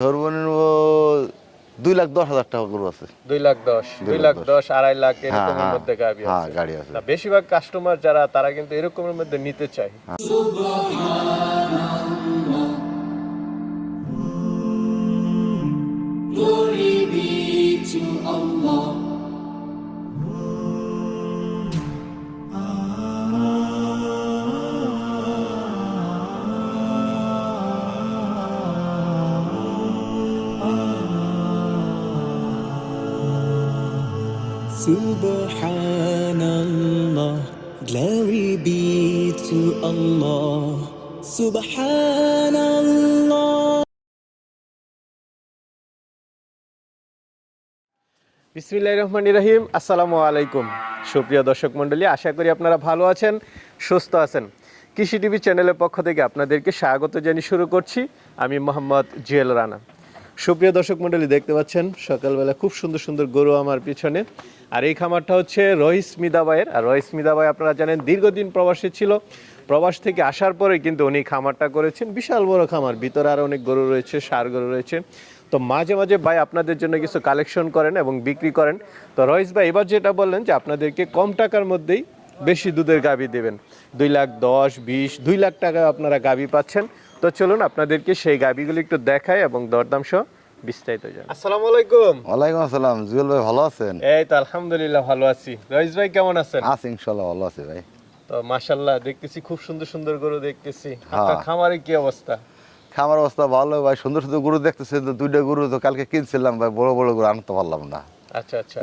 সর্বনিম্ন দুই লাখ দশ হাজার টাকা গরু আছে দুই লাখ দশ দুই লাখ দশ। আড়াই লাখ হ্যাঁ এরকমের হ্যাঁ মধ্যে হ্যাঁ আছে গাড়ি আছে বেশিরভাগ কাস্টমার যারা তারা কিন্তু এরকমের মধ্যে নিতে চায় Glory be to Allah. Subhanallah, glory be to Allah. Subhanallah. বিসমিল্লাহ রহমান রাহিম আসসালামু আলাইকুম সুপ্রিয় দর্শক মণ্ডলী আশা করি আপনারা ভালো আছেন সুস্থ আছেন কৃষি টিভি চ্যানেলের পক্ষ থেকে আপনাদেরকে স্বাগত জানিয়ে শুরু করছি আমি মোহাম্মদ জুয়েল রানা সুপ্রিয় দর্শক মণ্ডলী, দেখতে পাচ্ছেন সকালবেলা খুব সুন্দর সুন্দর গরু আমার পিছনে। আর এই খামারটা হচ্ছে রহিস মিদাবাইয়ের। আর রহিস মিদাবাই আপনারা জানেন, দীর্ঘদিন প্রবাসী ছিল। প্রবাস থেকে আসার পরে কিন্তু উনি খামারটা করেছেন। বিশাল বড় খামার, ভিতরে আর অনেক গরু রয়েছে, সার গরু রয়েছে। তো মাঝে মাঝে ভাই আপনাদের জন্য কিছু কালেকশন করেন এবং বিক্রি করেন। তো রহিস ভাই, এবার যেটা বললেন যে আপনাদেরকে কম টাকার মধ্যেই বেশি দুধের গাবি দেবেন। দুই লাখ দশ, বিশ, দুই লাখ টাকা আপনারা গাবি পাচ্ছেন। তো চলুন আপনাদেরকে সেই গাবিগুলো একটু দেখাই এবং দরদাম সহ বিস্তারিত জান আসসালামু আলাইকুম। ওয়ালাইকুম আসসালাম। জুয়েল ভাই ভালো আছেন? এই তো আলহামদুলিল্লাহ ভালো আছি। রহিস ভাই কেমন আছেন? আছি ইনশাল্লাহ ভালো আছে ভাই। তো মাশাল্লাহ দেখতেছি খুব সুন্দর সুন্দর গরু দেখতেছি। হ্যাঁ। আপনার খামারে কি অবস্থা? খামার অবস্থা ভালো ভাই সুন্দর সুন্দর গরু দেখতেছে। তো দুইটা গরু তো কালকে কিনছিলাম ভাই বড় বড় গরু আনতে পারলাম না।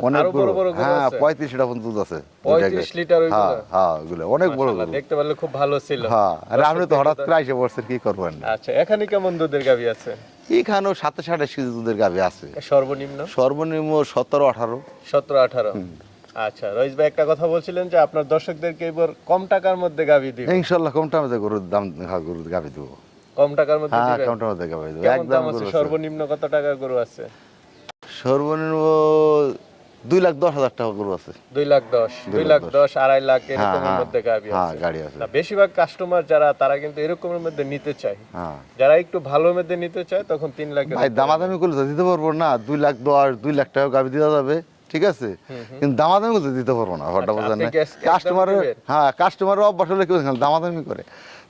অনেক বড় গরু। বড় গরু হ্যাঁ পঁয়ত্রিশ লিটার পর্যন্ত আছে। 35 লিটার হ্যাঁ হ্যাঁ ওগুলো অনেক বড় গরু। দেখতে পারলে খুব ভালো ছিল। হ্যাঁ আর আপনি তো হঠাৎ করে এসে পড়ছেন কি করবেন আচ্ছা এখানে কেমন দুধের গাবি আছে? এইখানেও সাতাশ আঠাশ কেজি দুধের গাভি আছে। সর্বনিম্ন? সর্বনিম্ন সতেরো আঠারো। সতেরো আঠারো? আচ্ছা রইস ভাই একটা কথা বলছিলেন যে আপনার দর্শকদেরকে এবার কম টাকার মধ্যে গাবি দিবেন ইনশাল্লাহ কম টাকা গরুর দাম হ্যাঁ গরুর গাভি দেবো। কম টাকার মধ্যে হ্যাঁ গাভি দেবো। একদম। সর্বনিম্ন কত টাকার গরু আছে? সর্বনিম্ন দুই লাখ দশ হাজার টাকা গরু আছে। দুই লাখ দশ দুই লাখ দশ। আড়াই লাখ এরকমের হ্যাঁ, মধ্যে গাবি হ্যাঁ গাড়ি আছে। বেশিরভাগ কাস্টমার যারা তারা কিন্তু এরকমের মধ্যে নিতে চায়। হ্যাঁ। যারা একটু ভালো মধ্যে নিতে চায় তখন তিন লাখ ভাই দামাদামি করলে দিতে পারব না। দুই লাখ দশ দুই লাখ টাকা দেওয়া যাবে ঠিক আছে? কিন্তু দামাদামি করলে দিতে পারব না হঠাৎ আচ্ছা, আপনি কাস্টমারের হ্যাঁ কাস্টমারের অভ্যাস হলে কেউ দামাদামি করে।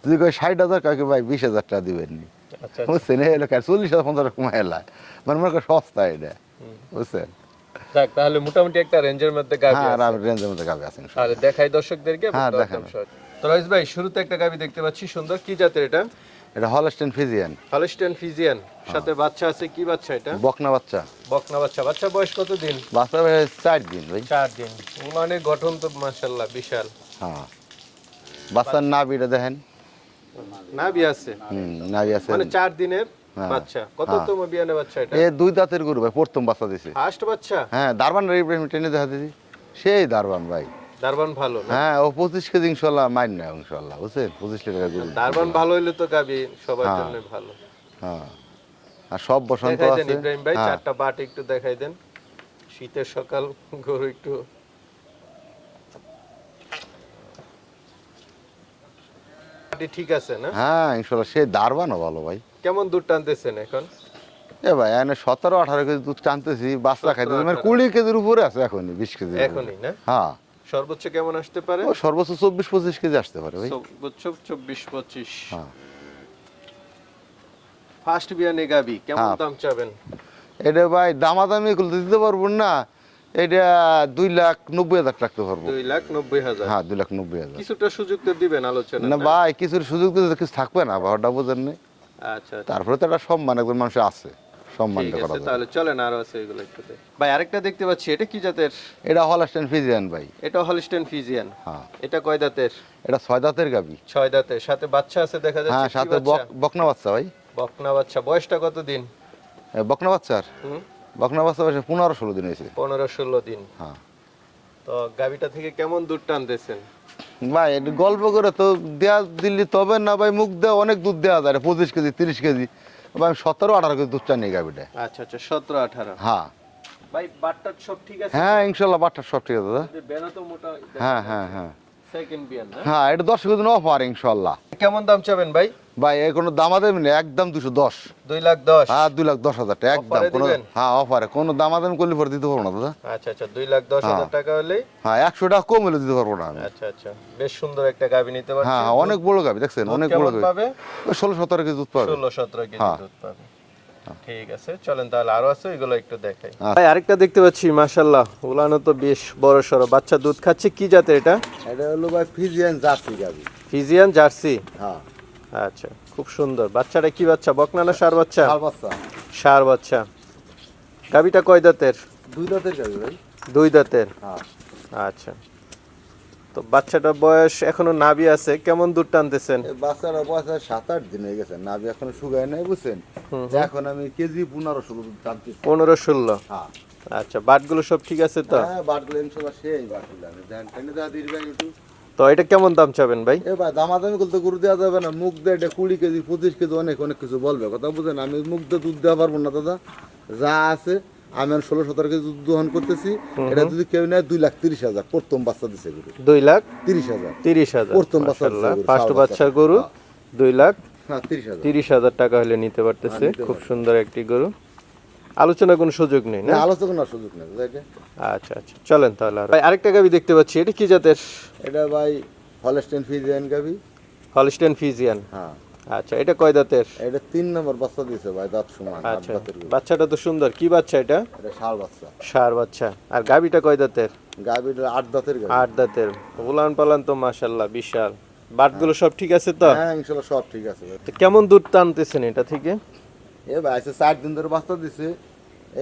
যদি কয় ষাট হাজার কাউকে ভাই বিশ হাজার টাকা দিবেন নি আচ্ছা। বুঝছেন এলাকায় চল্লিশ হাজার পঞ্চাশ কমা এলায়। মানে মনে করেন সস্তা এটা। বুঝছেন? যাক তাহলে মোটামুটি একটা রেঞ্জের মধ্যে গাবি হ্যাঁ আছে। আর রেঞ্জের মধ্যে গাভি আছে। তাহলে দেখাই দর্শকদেরকে হ্যাঁ, দেখান। তো রয়েস ভাই শুরুতে একটা গাবি দেখতে পাচ্ছি সুন্দর। কি জাতের এটা? এটা হলস্টেন ফিজিয়ান হলস্টেন ফিজিয়ান সাথে বাচ্চা আছে কি বাচ্চা এটা? বকনা বাচ্চা। বকনা বাচ্চা। বাচ্চা বয়স কত দিন? বাচ্চা বয়স চার দিন ভাই। চার দিন। উলানের গঠন তো মাশাল্লাহ বিশাল। হ্যাঁ। বাচ্চার নাভিটা দেখেন। নাভি আছে। হুম নাভি আছে। মানে চার দিনের বাচ্চা কত হ্যাঁ। তম বিয়ানে বাচ্চা এটা? এ দুই দাঁতের গরু ভাই প্রথম বাচ্চা দিছে ফার্স্ট বাচ্চা? হ্যাঁ দারবান ইব্রাহিম টেনে দেখা দিছি সেই দারবান ভাই। দারবান ভালো হ্যাঁ ও পঁচিশ কেজি মাইন না বুঝছেন? গরু। দারবান ভালো হইলে তো গাবি সবার। জন্য ভালো। হ্যাঁ। আর সব বসন্ত দেখাই আছে। ইব্রাহিম ভাই চারটা বাট একটু দেখাই দেন। শীতের সকাল গরু একটু। ঠিক আছে না? হ্যাঁ ইনশাল্লাহ সেই দারবানও ভালো ভাই। কেমন দুধ টানতেছেন এখন? এ ভাই এনে সতেরো আঠারো কেজি দুধ টানতেছি বাচ্চা খাইতে মানে কুড়ি কেজির উপরে আছে এখনই বিশ কেজি এখনই না? হ্যাঁ। সর্বোচ্চ কেমন আসতে পারে? ও সর্বোচ্চ চব্বিশ পঁচিশ কেজি আসতে পারে ভাই। সর্বোচ্চ চব্বিশ পঁচিশ। হ্যাঁ। ফার্স্ট বিয়ানে গাবি কেমন হ্যাঁ। দাম চাবেন? এটা ভাই দামাদামি করলে দিতে পারব না। এটা দুই লাখ নব্বই হাজার রাখতে পারব দুই লাখ নব্বই হাজার? হ্যাঁ দুই লাখ নব্বই হাজার। কিছুটা সুযোগ তো দিবেন আলোচনা না ভাই কিছুর সুযোগ তো কিছু থাকবে না ভাড়াটা বোঝেন নেই আচ্ছা তারপরে তো একটা সম্মান একজন মানুষের আছে ঠিক করা তাহলে চলেন আরও আছে এগুলো একটু দেখ। ভাই আরেকটা দেখতে পাচ্ছি এটা কি জাতের? এটা হলাস্টেন ফিজিয়ান ভাই। এটা হলিস্টেন ফিজিয়ান হ্যাঁ। এটা কয় দাঁতের? এটা ছয় দাঁতের গাবি। ছয় দাঁতের সাথে বাচ্চা আছে দেখা যাচ্ছে হ্যাঁ সাথে বক- বকনা বাচ্চা ভাই। বকনা বাচ্চা বয়সটা কত দিন বকনা বাচ্চার? বকনা বাচ্চা বয়সে পনেরো ষোলো দিন হয়েছে। পনেরো ষোলো দিন। হ্যাঁ। তো গাবিটা থেকে কেমন দুধ টানতেছেন? ভাই গল্প করে তো দেয়া দিল্লি তবে না ভাই মুখ দেওয়া অনেক দুধ দেওয়া যায় পঁচিশ কেজি তিরিশ কেজি। ভাই আমি সতেরো আঠারো কেজি দুধ নিয়ে গাবিটা আচ্ছা আচ্ছা সতেরো আঠারো। হ্যাঁ। ভাই বাটটা সব ঠিক আছে? হ্যাঁ ইনশাল্লাহ বাটটা সব ঠিক আছে। দাদা বেনা তো মোটা হ্যাঁ হ্যাঁ হ্যাঁ। সেকেন্ড বিয়ার হ্যাঁ এটা দশ কেজি অফার ইনশাল্লাহ। কেমন দাম চাবেন ভাই? ভাই এ কোনো দামাদামি নেই একদম দুশো দশ। দুই লাখ দশ? হ্যাঁ দুই লাখ দশ হাজার টাকা একদম কোনো দিবেন? হ্যাঁ অফারে। কোনো দামাদামি করলে পরে দিতে পারব না দাদা। আচ্ছা আচ্ছা দুই লাখ দশ হাজার হ্যাঁ। টাকা হলেই? হ্যাঁ একশো টাকা কম হলে দিতে পারব না আমি। আচ্ছা আচ্ছা। বেশ সুন্দর একটা গাভি নিতে পারছি হ্যাঁ অনেক বড় গাবি দেখছেন? অনেক বড় গাবি পাবে? ষোলো সতেরো কেজি দুধ পাবে। ষোলো সতেরো কেজি হ্যাঁ। দুধ পাবে। ঠিক আছে চলেন তাহলে আরও আছে এগুলো একটু দেখাই। আচ্ছা। ভাই আরেকটা দেখতে পাচ্ছি মাশাল্লাহ উলানো তো বেশ বড় সড়ো। বাচ্চা দুধ খাচ্ছে কি জাতের এটা? এটা হলো ভাই ফিজিয়ান জার্সি গাবি ফিজিয়ান জার্সি? হ্যাঁ। আচ্ছা খুব সুন্দর। বাচ্চাটা কি বাচ্চা? বকনা না সার বাচ্চা। সার বাচ্চা। গাবিটা কয় দাঁতের? দুই দাঁতের গাবি ভাই। দুই দাঁতের? হ্যাঁ। আচ্ছা। তো বাচ্চাটার বয়স এখনও নাভি আছে কেমন দুধ টানতেছেন? বাচ্চারা বয়স সাত আট দিন হয়ে গেছে নাবি এখনও শুকায় নাই বুঝছেন? এখন আমি কেজি পনেরো ষোলো টানতেছি। পনেরো ষোলো? হ্যাঁ। আচ্ছা বাটগুলো সব ঠিক আছে তো? হ্যাঁ বাটগুলো ইনশাল্লাহ সেই বাটগুলো আমি ধ্যান টেনে দেওয়া দিই ভাই একটু। তো এটা কেমন দাম চাবেন ভাই? এ ভাই দামাদামি করতে গরু দেওয়া যাবে না। মুখ দিয়ে এটা কুড়ি কেজি পঁচিশ কেজি অনেক অনেক কিছু বলবে। কথা বুঝেন আমি মুখ দিয়ে দুধ দেওয়া পারব না দাদা। যা আছে আমি ষোলো সতেরো কেজি দুধ দহন করতেছি। এটা যদি কেউ নেয় দুই লাখ তিরিশ হাজার। প্রথম বাচ্চা দিছে গরু। দুই লাখ তিরিশ হাজার। তিরিশ হাজার। প্রথম বাচ্চা ফার্স্ট বাচ্চা। গরু হ্যাঁ। দুই লাখ হ্যাঁ তিরিশ হাজার। তিরিশ হাজার টাকা হলে নিতে পারতেছে। হ্যাঁ, খুব সুন্দর একটি গরু। আলোচনা কোনো সুযোগ নেই না না? আলোচনার সুযোগ নেই আচ্ছা আচ্ছা চলেন তাহলে। ভাই আরেকটা গাবি দেখতে পাচ্ছি এটা কি জাতের? এটা ভাই হলস্টেন ফিজিয়ান গাবি। হলস্টেন ফিজিয়ান হ্যাঁ। আচ্টা এটা কয় দাঁতের? এটা তিন নম্বর বাচ্চা দিছে ভাই দাঁত সমান আচ্ছা বাচ্চাটা তো সুন্দর। কি বাচ্চা এটা? এটা ষাড় বাচ্চা। সার বাচ্চা। আর গাবিটা কয় দাঁতের? গাবিটা আট দাঁতের গাবি। আট দাঁতের। উলান পালান তো মাশাল্লাহ বিশাল। বাটগুলো সব ঠিক আছে তো? হ্যাঁ ইনশাল্লাহ সব ঠিক আছে তো কেমন দুধ টানতেছেন এটা থেকে? এ ভাই চার দিন ধরে বাচ্চা দিছে।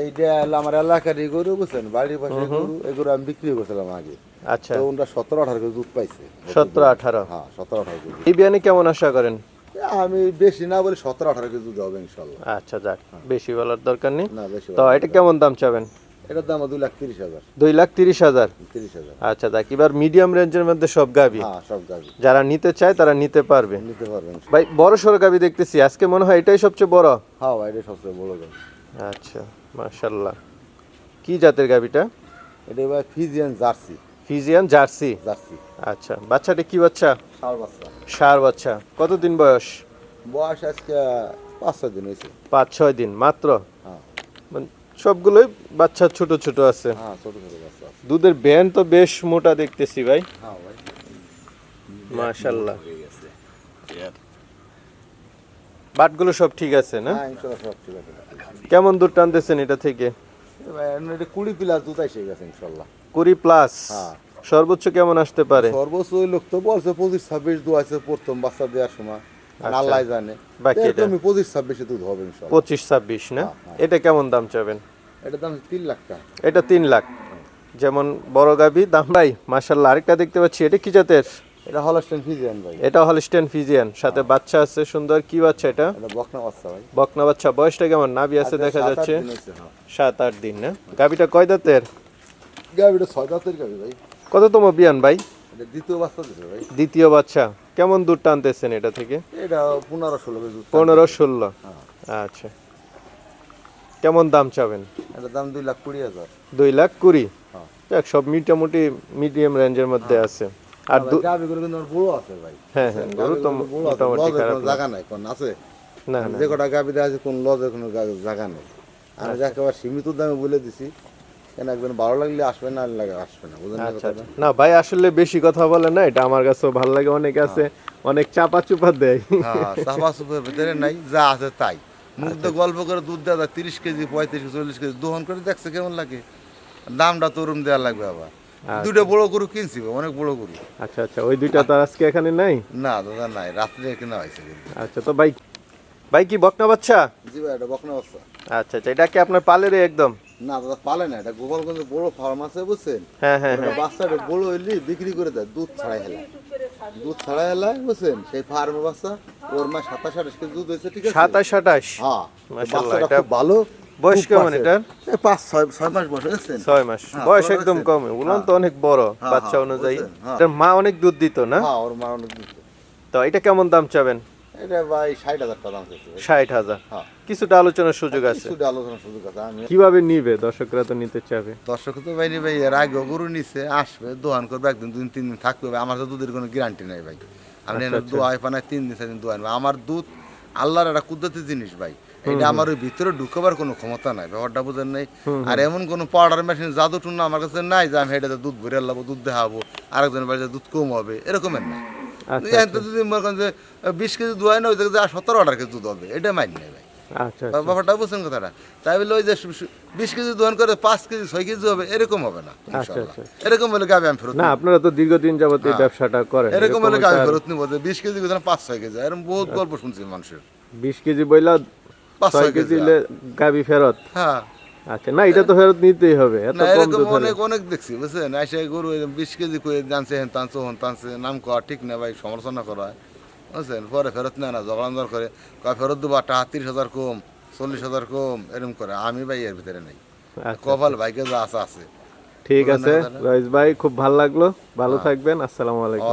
এইটা আমার এলাকার এই গরু বুঝছেন? বাড়ির পাশে গরু এগুলো আমি বিক্রি করছিলাম আগে। আচ্ছা। তো ওটা সতেরো আঠারো কেজি দুধ পাইছে। সতেরো আঠারো? হ্যাঁ সতেরো আঠারো কেজি। এই বিয়ানি কেমন আশা করেন? আমি বেশি না বলে সতেরো আঠারো কেজি দুধ হবে ইনশাল্লাহ। আচ্ছা যাক। বেশি বলার দরকার নেই। তো এটা কেমন দাম চাবেন? এটার দাম দুই লাখ তিরিশ হাজার। দুই লাখ তিরিশ হাজার? তিরিশ হাজার। আচ্ছা যাক এবার মিডিয়াম রেঞ্জের মধ্যে সব গাবি। হ্যাঁ সব গাবি। যারা নিতে চায় তারা নিতে পারবে। নিতে পারবেন ভাই বড় সড়ো গাবি দেখতেছি। আজকে মনে হয় এটাই সবচেয়ে বড়। হ্যাঁ ভাই এটা সবচেয়ে বড় গাবি। আচ্ছা মাশাল্লাহ কি জাতের গাবিটা? এটা ভাই Friesian Jersey. Friesian Jersey? Jersey. আচ্ছা বাচ্চাটা কি বাচ্চা? ষাড় বাচ্চা। সার বাচ্চা। কতদিন বয়স? বয়স আজকে পাঁচ ছয় দিন হয়েছে। পাঁচ ছয় দিন মাত্র? হ্যাঁ। মানে সবগুলোই বাচ্চা ছোট ছোট আছে। হ্যাঁ ছোট ছোট বাচ্চা দুধের ব্যান তো বেশ মোটা দেখতেছি ভাই। হ্যাঁ মাশাল্লাহ বাটগুলো সব ঠিক আছে না? হ্যাঁ ইনশাল্লাহ সব ঠিক আছে। কেমন দুধ টানতেছেন এটা থেকে? কুড়ি প্লাস দুধ এসে গেছে ইনশাল্লাহ। কুড়ি প্লাস? হ্যাঁ। সর্বোচ্চ কেমন আসতে পারে? সর্বোচ্চ ওই লোক তো বলছে পঁচিশ ছাব্বিশ দু আছে প্রথম বাচ্চা দেওয়ার সময়। আল্লাহ জানে। বাকি এটা? পঁচিশ ছাব্বিশে দুধ হবে পঁচিশ ছাব্বিশ না? হ্যাঁ, এটা কেমন দাম চাবেন? এটার দাম তিন লাখ টাকা। এটা তিন লাখ। যেমন বড় গাবি দাম ভাই মাসাল্লাহ আরেকটা দেখতে পাচ্ছি এটা কি জাতের? এটা হলস্টেন ফিজিয়ান ভাই। এটা হলস্টেন ফিজিয়ান সাথে বাচ্চা আছে সুন্দর। কি বাচ্চা এটা? এটা বকনা বাচ্চা ভাই। বকনা বাচ্চা। বয়সটা কেমন? নাভি আছে দেখা যাচ্ছে। দিন হয়েছে, হ্যাঁ। সাত আট দিন না? গাবিটা কয় দাঁতের? গাভিটা ছয় দাঁতের গাভি ভাই। কততম বিয়ান ভাই? এটা দ্বিতীয় বাচ্চা দিছে ভাই। দ্বিতীয় বাচ্চা। কেমন দুধ টানতেছেন এটা থেকে? এটা পনেরো ষোলো পনেরো ষোলো। হ্যাঁ। আচ্ছা। কেমন দাম চাবেন? এটার দাম দুই লাখ কুড়ি হাজার। দুই লাখ কুড়ি? হ্যাঁ। দেখ সব মোটামুটি মিডিয়াম রেঞ্জের মধ্যে আছে। আর কিন্তু বড় আছে ভাই। হ্যাঁ হ্যাঁ গরু তো মোটামুটি খারাপ জায়গা নাই কোন আছে? না যে কটা দেওয়া আছে কোন লজের কোনো জায়গা নেই। আমি যাকে আবার সীমিত দামে বলে দিছি কেন একজন ভালো লাগলে আসবে না লাগে আসবে না? বুঝলেন না আচ্ছা? আচ্ছা। না ভাই আসলে বেশি কথা বলে না এটা আমার কাছেও ভালো লাগে অনেক আছে অনেক চাপা চুপা দেয়। হ্যাঁ চাপা চুপের ভিতরে নাই যা আছে তাই। মুখ আচ্ছা, দিয়ে গল্প করে দুধ দেওয়া তিরিশ কেজি পঁয়ত্রিশ চল্লিশ কেজি দোহন করে দেখছে কেমন লাগে? দামটা তরুণ দেওয়া লাগবে আবার। দুটো বড় গরু কিনছি অনেক বড় গরু। আচ্ছা আচ্ছা ওই দুইটা তো আজকে এখানে নাই? না দাদা নাই রাত্রে কেনা হয়েছে আচ্ছা তো ভাই ভাই কি বকনা বাচ্চা? জি ভাই এটা বকনা বাচ্চা। আচ্ছা আচ্ছা এটা কি আপনার পালের একদম? না দাদা পালে না এটা গোপালগঞ্জ বড় ফার্ম আছে বুঝছেন? হ্যাঁ হ্যাঁ হ্যাঁ। বাচ্চাটা বড় হইলে বিক্রি করে দেয় দুধ ছাড়াই হেলা দুধ ছাড়াই হেলায় বুঝছেন? সেই ফার্মের বাচ্চা ওর মা সাতাশ আঠাশ কেজি দুধ হয়েছে ঠিক আছে? সাতাশ আঠাশ? হ্যাঁ বাচ্চাটা খুব ভালো বয়স কেমন। এটার? পাঁচ ছয় ছয় মাস বয়স ছয় মাস। বয়স একদম কম। উলান তো অনেক বড় বাচ্চা অনুযায়ী। এটার মা অনেক দুধ দিত না? হ্যাঁ ওর মা অনেক দুধ। তো এটা কেমন দাম চাবেন? এটা ভাই ষাট হাজার টাকা দাম ষাট হাজার। হ্যাঁ। কিছুটা আলোচনার সুযোগ আছে। কিছুটা আলোচনার সুযোগ আছে আমি কীভাবে নিবে? দর্শকরা তো নিতে চাবে। দর্শক তো ভাই ভাই এর আগে গরু নিচ্ছে আসবে দোকান করবে একদিন দুদিন তিন দিন থাকবে আমার তো দুধের কোনো গ্যারান্টি নাই ভাই। আপনি আচ্ছা, দোয়াই পানায় তিন দিন চার দিন আমার দুধ আল্লাহর একটা কুদরতি জিনিস ভাই। এটা আমার ওই ভিতরে ঢুকাবার কোনো ক্ষমতা নাই ব্যাপারটা বুঝেন নাই। আর এমন কোনো পাউডার মেশিন জাদু টুনা আমার কাছে নাই যে আমি হেঁটে দুধ ভরে আল্লাহ দুধ দেখাবো আরেকজনের বাড়িতে দুধ কম হবে এরকমের নাই। আচ্ছা, যদি মনে করেন যে বিশ কেজি দোয়াই না ওই জায়গায় সতেরো আঠারো কেজি দুধ হবে এটা মাইন নেই। ভাই আচ্ছা। ব্যাপারটা বুঝছেন কথাটা? তাই বলে ওই যে বিশ কেজি দোয়ান করে পাঁচ কেজি ছয় কেজি হবে এরকম হবে না আচ্ছা। এরকম হলে গাবি আমি ফেরত না আপনারা তো দীর্ঘদিন যাবত এই ব্যবসাটা করেন হ্যাঁ। এরকম হলে গাবি ফেরত নিব যে বিশ কেজি কোথাও পাঁচ ছয় কেজি এরকম বহুত গল্প শুনছি মানুষের। বিশ কেজি বইলা পাঁচ ছয় কেজি গাবি ফেরত। হ্যাঁ। আচ্ছা না এটা তো ফেরত নিতেই হবে এত কম অনেক অনেক দেখছি বুঝছেন? গরু বিশ কেজি করে জানছে হেন নাম করা ঠিক না ভাই সমালোচনা করা বুঝছেন? পরে ফেরত নেয় না জগলান্দর করে কয় ফেরত দেবো হাজার কম চল্লিশ হাজার কম এরকম করে। আমি ভাই এর ভিতরে নেই। আচ্ছা, কপাল ভাইকে যা আছে আছে। ঠিক আছে ধন্যবাদ। ভাই খুব ভালো লাগল ভালো থাকবেন আসসালামু আলাইকুম।